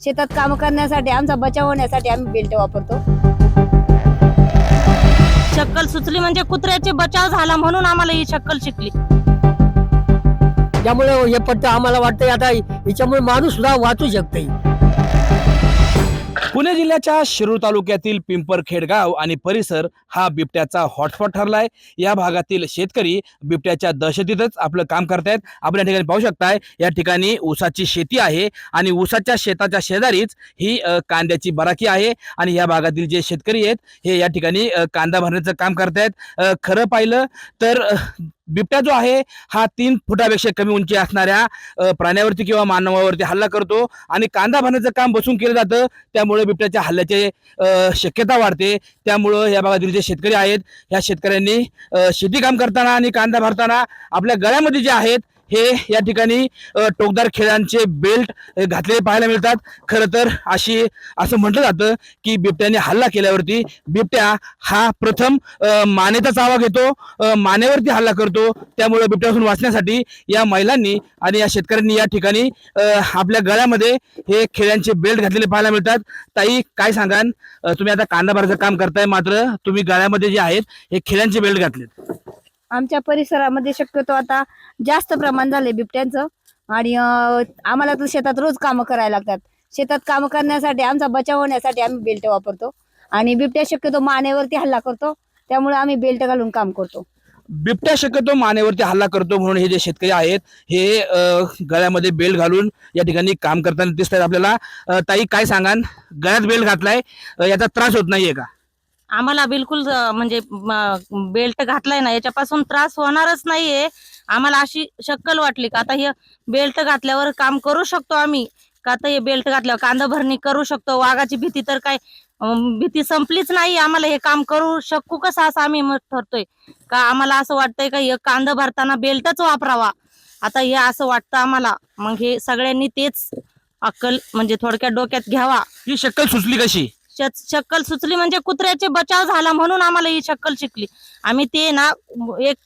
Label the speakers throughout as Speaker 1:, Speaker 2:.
Speaker 1: शेतात काम करण्यासाठी आमचा बचाव होण्यासाठी आम्ही बेल्ट वापरतो.
Speaker 2: शक्कल सुचली म्हणजे कुत्र्याचे बचाव झाला म्हणून आम्हाला ही शक्कल शिकली.
Speaker 3: त्यामुळे हे पट्ट आम्हाला वाटतं आता याच्यामुळे माणूस सुद्धा वाचू शकते
Speaker 4: पुणे जिल्ह्याच्या शिरूर तालुक्यातील पिंपरखेड गाव आणि परिसर हा बिबट्याचा हॉटस्पॉट ठरलाय. या भागातील शेतकरी बिबट्याच्या दहशतीतच आपलं काम करतायत. आपण या ठिकाणी पाहू शकताय या ठिकाणी ऊसाची शेती आहे आणि ऊसाच्या शेताच्या शेजारीच ही कांद्याची बराकी आहे आणि या भागातील जे शेतकरी आहेत हे या ठिकाणी कांदा भरण्याचं काम करतायत. खरं पाहिलं तर बिबट्या जो आहे हा तीन फुटापेक्षा कमी उंची असणाऱ्या प्राण्यावरती किंवा मानवावरती हल्ला करतो. आणि कांदा भरण्याचं काम बसून केलं जातं. त्यामुळे बिबट्याच्या हल्ल्याचे शक्यता वाढते. त्यामुळं या भागातील जे शेतकरी आहेत ह्या शेतकऱ्यांनी शेतीकाम शेती काम करताना आणि कांदा भरताना आपल्या गळ्यामध्ये जे आहेत हे या ठिकाणी टोकदार खेळांचे बेल्ट घातलेले पाहायला मिळतात. खरं तर अशी असं म्हटलं जातं की बिबट्याने हल्ला केल्यावरती बिबट्या हा प्रथम मानेचा चावा घेतो मानेवरती हल्ला करतो. त्यामुळे बिबट्यापासून वाचण्यासाठी या महिलांनी आणि या शेतकऱ्यांनी या ठिकाणी आपल्या गळ्यामध्ये हे खेळ्यांचे बेल्ट घातलेले पाहायला मिळतात. ताई काय सांगाल? तुम्ही आता कांदा भराचं काम करताय मात्र तुम्ही गळ्यामध्ये जे आहेत हे खेळ्यांचे बेल्ट घातलेत.
Speaker 1: आमच्या परिसरामध्ये शक्यतो आता जास्त प्रमाण झाले बिबट्यांचं. आणि आम्हाला तर शेतात रोज कामं करायला लागतात. शेतात कामं करण्यासाठी आमचा बचाव होण्यासाठी आम्ही बेल्ट वापरतो. आणि बिबट्या शक्यतो मानेवरती हल्ला करतो. त्यामुळे आम्ही बेल्ट घालून काम करतो.
Speaker 4: बिबट्या शक्यतो मानेवरती हल्ला करतो म्हणून हे जे शेतकरी आहेत हे गळ्यामध्ये बेल्ट घालून या ठिकाणी काम करताना दिसत आहेत आपल्याला ताई काय सांगान गळ्यात बेल्ट घातलाय याचा त्रास होत नाहीये का?
Speaker 2: आम्हाला बिलकुल म्हणजे बेल्ट घातलाय ना याच्यापासून त्रास होणारच नाहीये. आम्हाला अशी शक्कल वाटली का आता हे बेल्ट घातल्यावर काम करू शकतो आम्ही. का आता हे बेल्ट घातल्यावर कांदा भरणी करू शकतो वाघाची भीती तर काय भीती संपलीच नाही आम्हाला हे काम करू शकू कसं असं आम्ही ठरतोय. का आम्हाला असं वाटतंय का हे कांदा भरताना बेल्टच वापरावा. आता हे असं वाटतं आम्हाला. मग हे सगळ्यांनी तेच अक्कल म्हणजे थोडक्यात डोक्यात घ्यावा.
Speaker 4: ही शक्कल सुचली कशी?
Speaker 2: शक्कल सुचली म्हणजे कुत्र्याचे बचाव झाला म्हणून आम्हाला ही शक्कल शिकली. आम्ही ते ना एक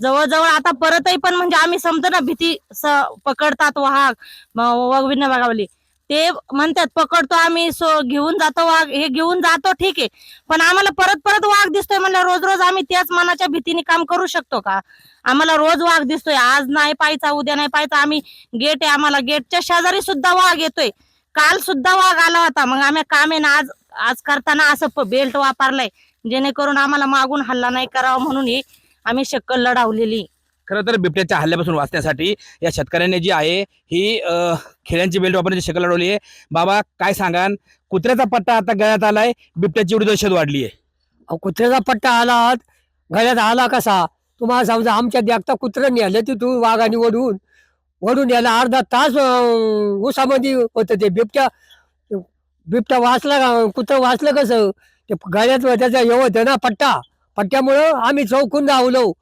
Speaker 2: जवळजवळ आता परतही पण म्हणजे आम्ही समजा ना भीती स- पकडतात वाघ वगविन बघावली ते म्हणतात पकडतो आम्ही सो घेऊन जातो वाघ हे घेऊन जातो ठीक आहे. पण आम्हाला परत परत वाघ दिसतोय म्हणलं रोज रोज आम्ही त्याच मनाच्या भीतीने काम करू शकतो का? आम्हाला रोज वाघ दिसतोय. आज नाही पाहायचा उद्या नाही पाहायचा. आम्ही गेट आहे आम्हाला गेटच्या शेजारी सुद्धा वाघ येतोय. काल सुद्धा वाघ आला होता. मग आम्ही काम आहे ना आज आज करताना असं बेल्ट वापरलाय. जेणेकरून आम्हाला मागून हल्ला नाही करावा म्हणून ही आम्ही शक्कल लढावलेली.
Speaker 4: खरं तर बिबट्याच्या हल्ल्यापासून वाचण्यासाठी या शेतकऱ्यांनी जी आहे ही खेळ्यांची बेल्ट वापरण्याची शक्कल लढवली आहे. बाबा काय सांगाल कुत्र्याचा पट्टा आता गळ्यात आलाय बिबट्याची एवढी दहशत वाढली आहे.
Speaker 3: कुत्र्याचा पट्टा आला? गळ्यात आला कसा? तुम्हाला समजा आमच्या देखता कुत्रं नेलं तिथून वाघाने ओढून. ओढून यायला अर्धा तास ऊसामध्ये होतं ते. बिबट्या बिबट्या वाचला का कुत्रं वाचलं कसं? ते गळ्यात त्याचा हे होतं ना पट्टा. पट्ट्यामुळं आम्ही चौकून धावलो.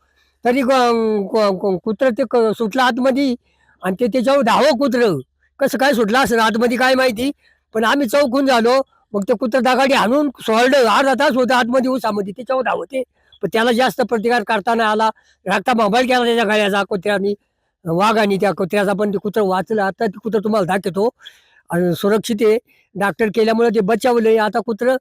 Speaker 3: तरी ग- कुत्रं ते क- सुटलं आतमध्ये आणि ते त्याच्यावर धावं कुत्रं. कसं काय सुटलं असं आतमध्ये काय माहिती? पण आम्ही चौकून झालो. मग ते कुत्र दगाडी हाणून सोडलं. अर्धा तास होतं आतमध्ये उसामध्ये. त्याच्यावर धावते. पण त्याला जास्त प्रतिकार करताना आला. राखता मोबाईल केला त्याच्या गळ्याचा कुत्र्यानी. वाघाने त्या कुत्र्याचा पण ते कुत्रं वाचलं. आता ते कुत्रं तुम्हाला दाखवतो. आणि सुरक्षित आहे. डॉक्टर केल्यामुळे ते बचावलंय आता कुत्रं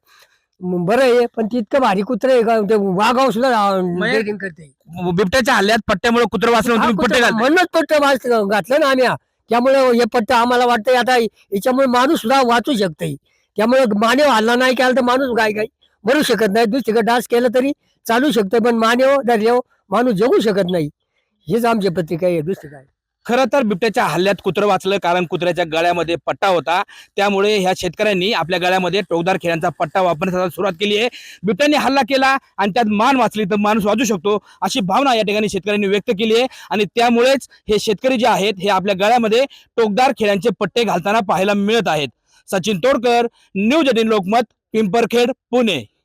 Speaker 3: बरं आहे. पण ते इतकं भारी कुत्रं आहे का? ते वाघावर सुद्धा
Speaker 4: म्हणजे-
Speaker 3: करते
Speaker 4: बिबट्याच्या हल्ल्यात पट्ट्यामुळे कुत्र वाचलं
Speaker 3: हा,
Speaker 4: तुम्ही पट्टे.
Speaker 3: म्हणूनच पट्ट वाच- घातलं ना आम्ही. त्यामुळे हे पट्ट आम्हाला वाटतं आता याच्यामुळे माणूस सुद्धा वाचू शकते त्यामुळे मानेव हल्ला नाही केला तर माणूस गाय गाय मरू शकत नाही. दुसरीकडे डास केलं तरी चालू शकतं पण मानेव धरल्यावर माणूस जगू शकत नाही. हेच आमची पत्रिका आहे दुसरी काय?
Speaker 4: खरं तर बिबट्याच्या हल्ल्यात कुत्रं वाचलं कारण कुत्र्याच्या गळ्यामध्ये पट्टा होता. त्यामुळे ह्या शेतकऱ्यांनी आपल्या गळ्यामध्ये टोकदार खेळांचा पट्टा वापरण्यास सुरुवात केली आहे. बिबट्याने हल्ला केला आणि त्यात मान वाचली तर माणूस वाचू शकतो अशी भावना या ठिकाणी शेतकऱ्यांनी व्यक्त केली आहे. आणि त्यामुळेच हे शेतकरी जे आहेत हे आपल्या गळ्यामध्ये टोकदार खेळांचे पट्टे घालताना पाहायला मिळत आहेत. Sachin Todkar news eighteen Lokmat Pimparkhed Pune.